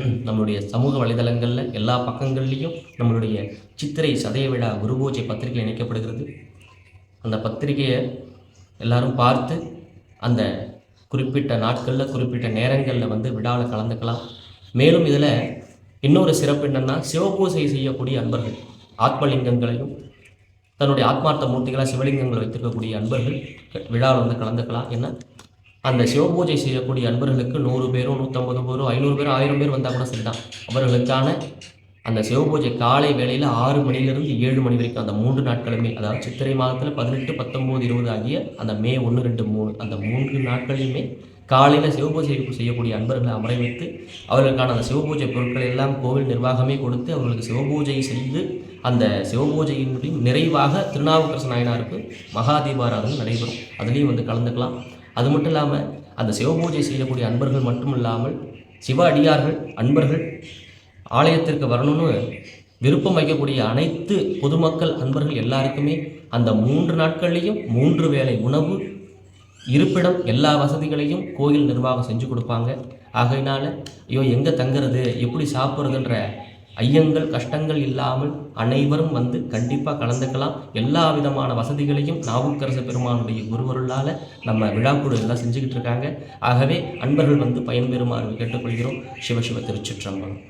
நம்மளுடைய சமூக வலைதளங்களில் எல்லா பக்கங்கள்லேயும் நம்மளுடைய சித்திரை சதய விழா குருபூஜை பத்திரிகை இணைக்கப்படுகிறது. அந்த பத்திரிகையை எல்லாரும் பார்த்து அந்த குறிப்பிட்ட நாட்களில் குறிப்பிட்ட நேரங்களில் வந்து விழாவில் கலந்துக்கலாம். மேலும் இதில் இன்னொரு சிறப்பு என்னென்னா சிவபூஜை செய்யக்கூடிய அன்பர்கள் ஆத்மலிங்கங்களையும் தன்னுடைய ஆத்மார்த்த மூர்த்திகளாக சிவலிங்கங்களை வைத்திருக்கக்கூடிய அன்பர்கள் விழாவில் வந்து கலந்துக்கலாம். என்ன அந்த சிவபூஜை செய்யக்கூடிய அன்பர்களுக்கு நூறு பேரோ நூற்றம்பது பேரோ ஐநூறு பேரோ ஆயிரம் பேர் வந்தால் கூட சரிதான். அவர்களுக்கான அந்த சிவபூஜை காலை வேளையில் ஆறு மணிலிருந்து ஏழு மணி வரைக்கும் அந்த மூன்று நாட்களுமே அதாவது சித்திரை மாதத்தில் பதினெட்டு பத்தொம்போது இருபது ஆகிய அந்த மே ஒன்று ரெண்டு மூணு அந்த மூன்று நாட்களையுமே காலையில் சிவபூஜை செய்யக்கூடிய அன்பர்களை அமர வைத்து அவர்களுக்கான அந்த சிவபூஜை பொருட்கள் எல்லாம் கோவில் நிர்வாகமே கொடுத்து அவர்களுக்கு சிவபூஜை செய்து அந்த சிவபூஜையினுடைய நிறைவாக திருநாவுக்கரசு நாயனாருக்கு மகா தீபாராதனை நடைபெறும். அதுலேயும் வந்து கலந்துக்கலாம். அது மட்டும் இல்லாமல் அந்த சிவபூஜை செய்யக்கூடிய அன்பர்கள் மட்டும் இல்லாமல் சிவ அடியார்கள் அன்பர்கள் ஆலயத்திற்கு வரணும்னு விருப்பம் வைக்கக்கூடிய அனைத்து பொதுமக்கள் அன்பர்கள் எல்லாருக்குமே அந்த மூன்று நாட்கள்லேயும் மூன்று வேளை உணவு இருப்பிடம் எல்லா வசதிகளையும் கோயில் நிர்வாகம் செஞ்சு கொடுப்பாங்க. ஆகையினால ஐயோ எங்கே தங்குறது? எப்படி சாப்பிட்றதுன்ற ஐயங்கள் கஷ்டங்கள் இல்லாமல் அனைவரும் வந்து கண்டிப்பாக கலந்துக்கலாம். எல்லா விதமான வசதிகளையும் நாவுக்கரசு பெருமானுடைய குருவருளால் நம்ம விழாக்குழு எல்லாம் செஞ்சுக்கிட்டு இருக்காங்க. ஆகவே அன்பர்கள் வந்து பயன்பெறுமாறு கேட்டுக்கொள்கிறோம். சிவசிவ திருச்சிற்றம்பலம்.